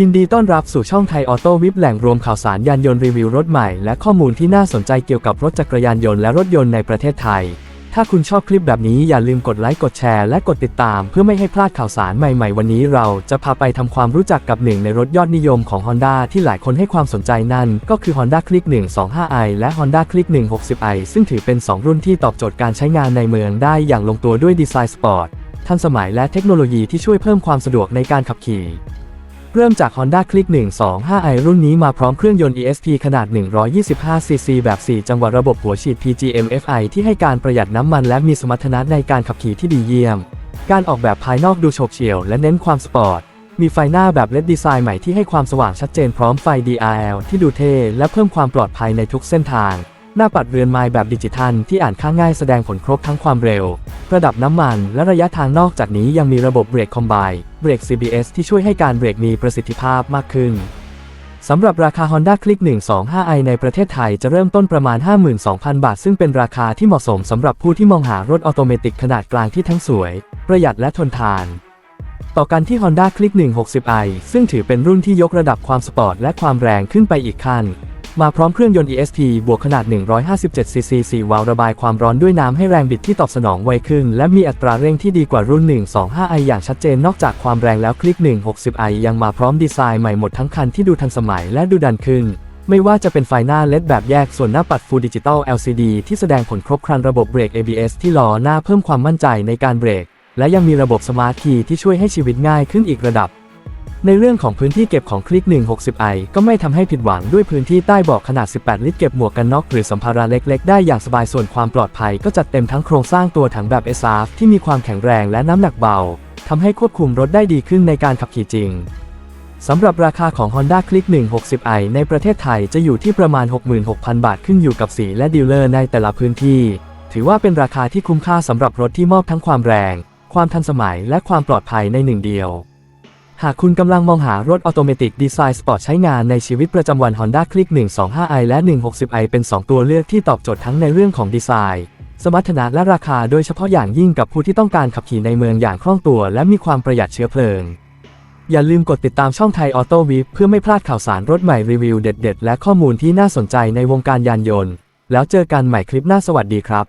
ยินดีต้อนรับสู่ช่องไทยออโต้วิบแหล่งรวมข่าวสารยานยนต์รีวิวรถใหม่ และข้อมูลที่น่าสนใจเกี่ยวกับรถจักรยานยนต์และรถยนต์ในประเทศไทย ถ้าคุณชอบคลิปแบบนี้อย่าลืมกดไลค์กดแชร์และกดติดตาม เพื่อไม่ให้พลาดข่าวสารใหม่ๆ วันนี้เราจะพาไปทำความรู้จักกับหนึ่งในรถยอดนิยมของ Honda ที่หลายคนให้ความสนใจนั่น ก็คือ Honda Click 125i และ Honda Click 160i ซึ่งถือเป็น 2 รุ่นที่ตอบโจทย์การใช้งานในเมืองได้อย่างลงตัวด้วยดีไซน์สปอร์ตทันสมัยและเทคโนโลยีที่ช่วยเพิ่มความสะดวกในการขับขี่ เริ่มจาก Honda Click 125i รุ่นนี้มาพร้อมเครื่องยนต์ ESP ขนาด 125cc แบบ 4 จังหวะระบบหัวฉีด PGM-FI ที่ให้การประหยัดน้ำมันและมีสมรรถนะในการขับขี่ที่ดีเยี่ยม การออกแบบภายนอกดูโฉบเฉี่ยวและเน้นความสปอร์ต มีไฟหน้าแบบ LED ดีไซน์ใหม่ที่ให้ความสว่างชัดเจนพร้อมไฟ DRL ที่ดูเท่และเพิ่มความปลอดภัยในทุกเส้นทาง หน้าปัดเรือนไม้แบบดิจิทัลที่อ่านค่าง่ายแสดงผลครบทั้งความเร็ว ระดับน้ำมัน และระยะทางนอกจากนี้ยังมีระบบเบรกคอมไบเบรก CBS ที่ช่วยให้การเบรกมีประสิทธิภาพมากขึ้นสำหรับราคา Honda Click 125i ในประเทศไทยจะเริ่มต้นประมาณ 52,000 บาท ซึ่งเป็นราคาที่เหมาะสมสำหรับผู้ที่มองหารถออโตเมติกขนาดกลางที่ทั้งสวย ประหยัดและทนทาน ต่อกันที่ Honda Click 160i ซึ่งถือเป็นรุ่นที่ยกระดับความสปอร์ตและความแรงขึ้นไปอีกขั้น มาพร้อมเครื่องยนต์ ESP บวกขนาด 157cc 4วาล์วระบายความร้อนด้วยน้ำให้แรงบิดที่ตอบสนองไวขึ้น และมีอัตราเร่งที่ดีกว่ารุ่น 125i อย่างชัดเจนนอกจากความแรงแล้วคลิก 160i ยังมาพร้อมดีไซน์ใหม่หมดทั้งคันที่ดูทันสมัยและดูดันขึ้น ไม่ว่าจะเป็นไฟหน้า LED แบบแยกส่วนหน้าปัด Full Digital LCD ที่แสดงผลครบครันระบบเบรก ABS ที่ล้อหน้าเพิ่มความมั่นใจในการเบรก และยังมีระบบสมาร์ทคีย์ที่ช่วยให้ชีวิตง่ายขึ้นอีกระดับ ในเรื่องของพื้นที่เก็บของคลิก 160i ก็ไม่ทำให้ผิดหวังด้วยพื้นที่ใต้เบาะขนาด 18 ลิตรเก็บหมวกกันน็อกหรือสัมภาระเล็ก ๆ ได้อย่างสบายส่วนความปลอดภัย ก็จัดเต็มทั้งโครงสร้างตัวถังแบบ SRF ที่มีความแข็งแรงและน้ำหนักเบาทำให้ควบคุมรถได้ดีขึ้นในการขับขี่จริงสำหรับราคาของ Honda Click 160i ในประเทศไทยจะอยู่ที่ประมาณ 66,000 บาทขึ้นอยู่กับสีและดีลเลอร์ในแต่ละพื้นที่ ถือว่าเป็นราคาที่คุ้มค่าสำหรับรถที่มอบทั้งความแรง ความทันสมัยและความปลอดภัยในหนึ่งเดียว หากคุณกำลังมองหารถออโตเมติกดีไซน์สปอร์ตใช้งานในชีวิตประจำวัน Honda Click 125i และ 160i เป็น 2 ตัวเลือกที่ตอบโจทย์ทั้งในเรื่องของดีไซน์ สมรรถนะและราคาโดยเฉพาะอย่างยิ่งกับผู้ที่ต้องการขับขี่ในเมืองอย่างคล่องตัว และมีความประหยัดเชื้อเพลิง อย่าลืมกดติดตามช่องไทยออโต้วิเพื่อไม่พลาดข่าวสารรถใหม่รีวิวเด็ด ๆ และข้อมูลที่น่าสนใจในวงการยานยนต์ แล้วเจอกันใหม่คลิปหน้าสวัสดีครับ